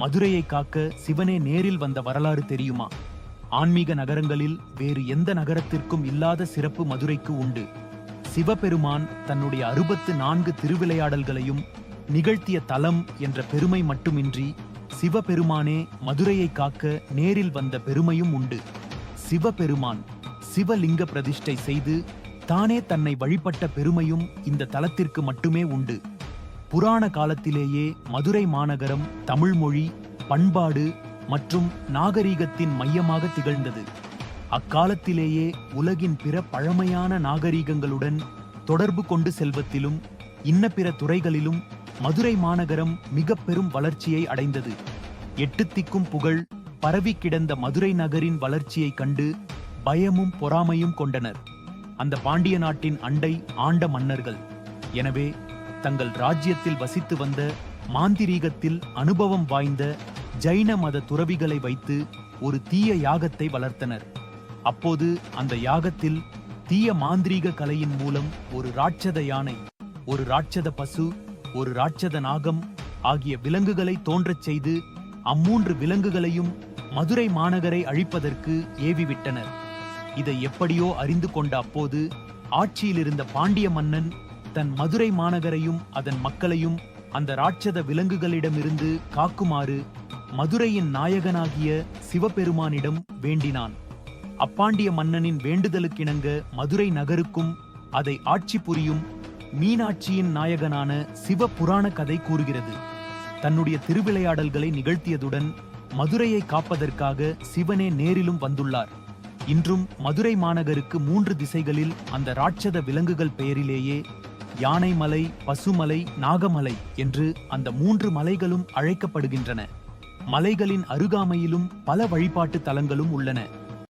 மதுரையை காக்க சிவனே நேரில் வந்த வரலாறு தெரியுமா? ஆன்மீக நகரங்களில் வேறு எந்த நகரத்திற்கும் இல்லாத சிறப்பு மதுரைக்கு உண்டு. சிவபெருமான் தன்னுடைய அறுபத்து நான்கு திருவிளையாடல்களையும் நிகழ்த்திய தலம் என்ற பெருமை மட்டுமின்றி சிவபெருமானே மதுரையை காக்க நேரில் வந்த பெருமையும் உண்டு. சிவபெருமான் சிவலிங்க பிரதிஷ்டை செய்து தானே தன்னை வழிபட்ட பெருமையும் இந்த தலத்திற்கு மட்டுமே உண்டு. புராண காலத்திலேயே மதுரை மாநகரம் தமிழ்மொழி பண்பாடு மற்றும் நாகரீகத்தின் மையமாக திகழ்ந்தது. அக்காலத்திலேயே உலகின் பிற பழமையான நாகரீகங்களுடன் தொடர்பு கொண்டு செல்வத்திலும் இன்ன பிற துறைகளிலும் மதுரை மாநகரம் மிக பெரும் வளர்ச்சியை அடைந்தது. எட்டு திக்கும் புகழ் பரவி கிடந்த மதுரை நகரின் வளர்ச்சியைக் கண்டு பயமும் பொறாமையும் கொண்டனர். அந்த பாண்டிய நாட்டின் அண்டை ஆண்ட மன்னர்கள். எனவே தங்கள் ராஜ்யத்தில் வசித்து வந்த மாந்திரீகத்தில் அனுபவம் வாய்ந்த ஜைன மத துறவிகளை வைத்து ஒரு தீய யாகத்தை வளர்த்தனர். அப்போது அந்த யாகத்தில் தீய மாந்திரீக கலையின் மூலம் ஒரு ராட்சத யானை ஒரு ராட்சத பசு ஒரு ராட்சத நாகம் ஆகிய விலங்குகளை தோன்றச் செய்து அம்மூன்று விலங்குகளையும் மதுரை மாநகரை அழிப்பதற்கு ஏவிவிட்டனர். இதை எப்படியோ அறிந்து கொண்ட அப்போது ஆட்சியில் இருந்த பாண்டிய மன்னன் தன் மதுரை மாநகரையும் அதன் மக்களையும் அந்த ராட்சத விலங்குகளிடமிருந்து காக்குமாறு மதுரையின் நாயகனாகிய சிவபெருமானிடம் வேண்டினான். அப்பாண்டிய மன்னனின் வேண்டுதலுக்கிணங்க மதுரை நகருக்கும் அதை ஆட்சி புரியும் மீனாட்சியின் நாயகனான சிவ புராண கதை கூறுகிறது. தன்னுடைய திருவிளையாடல்களை நிகழ்த்தியதுடன் மதுரையை காப்பதற்காக சிவனே நேரிலும் வந்துள்ளார். இன்றும் மதுரை மாநகருக்கு மூன்று திசைகளில் அந்த ராட்சத விலங்குகள் பெயரிலேயே யானைமலை பசுமலை நாகமலை என்று அந்த மூன்று மலைகளும் அழைக்கப்படுகின்றன. மலைகளின் அருகாமையிலும் பல வழிபாட்டு தலங்களும் உள்ளன.